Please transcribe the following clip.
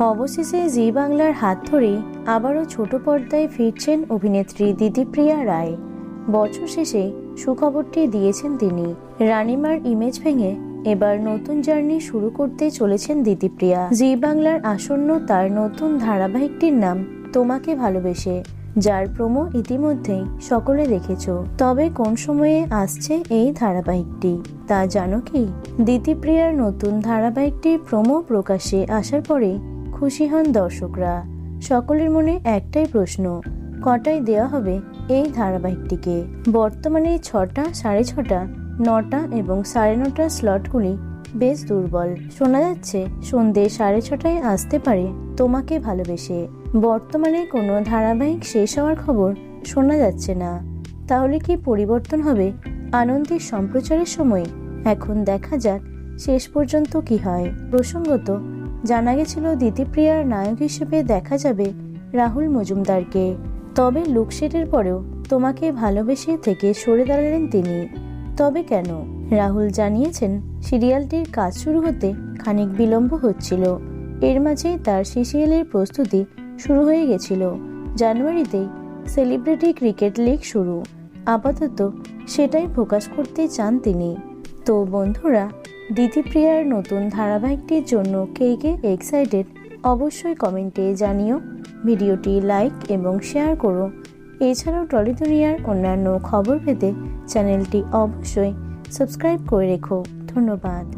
অবশেষে জি বাংলার হাত ধরে আবারও ছোট পর্দায় ফিরছেন অভিনেত্রী দিদিপ্রিয়া রায়। বছর শেষে সুখবরটি দিয়েছেন তিনি। রানিমার ইমেজ ভেঙে এবার নতুন জার্নি শুরু করতে চলেছেন দিদিপ্রিয়া। জি বাংলার আসন্ন তার নতুন ধারাবাহিকটির নাম তোমাকে ভালোবেসে, যার প্রোমো ইতিমধ্যেই সকলে দেখেছ। তবে কোন সময়ে আসছে এই ধারাবাহিকটি? তা জানো কি? দিতিপ্রিয়ার নতুন ধারাবাহিকটির প্রোমো প্রকাশে আসার পরে খুশি হন দর্শকরা। সকলের মনে একটাই প্রশ্ন, কটায় দেওয়া হবে এই ধারাবাহিকটিকে? বর্তমানে ছটা, সাড়ে ছটা, নটা এবং সাড়ে নটা স্লটগুলি বেশ দুর্বল। শোনা যাচ্ছে, সন্ধে সাড়ে ছটায় আসতে পারে তোমাকে ভালোবেসে। বর্তমানে কোনো ধারাবাহিক শেষ হওয়ার খবর শোনা যাচ্ছে না। তাহলে কি পরিবর্তন হবে আনন্দের সম্প্রচারের সময়? এখন দেখা যাক, শেষ পর্যন্ত কি হয়। প্রসঙ্গত জানা গেছিল দিতিপ্রিয়ার নায়ক হিসেবে দেখা যাবে রাহুল মজুমদারকে। তবে লুকশেটের পরেও তোমাকে ভালোবেসে থেকে সরে দাঁড়ালেন তিনি। তবে কেন? রাহুল জানিয়েছেন, সিরিয়ালটির কাজ শুরু হতে খানিক বিলম্ব হচ্ছিল। এর মাঝেই তার সিসিএলের প্রস্তুতি শুরু হয়ে গেছিল। জানুয়ারিতেই সেলিব্রিটি ক্রিকেট লিগ শুরু। আপাতত সেটাই ফোকাস করতে চান তিনি। তো বন্ধুরা দিদিপ্রিয়ার নতুন ধারাবাহিকটির জন্য কে কে এক্সাইটেড অবশ্যই কমেন্টে জানিও। ভিডিওটি লাইক এবং শেয়ার করো। এছাড়াও টলি দুনিয়ার অন্যান্য খবর পেতে চ্যানেলটি অবশ্যই সাবস্ক্রাইব করে রেখো। ধন্যবাদ।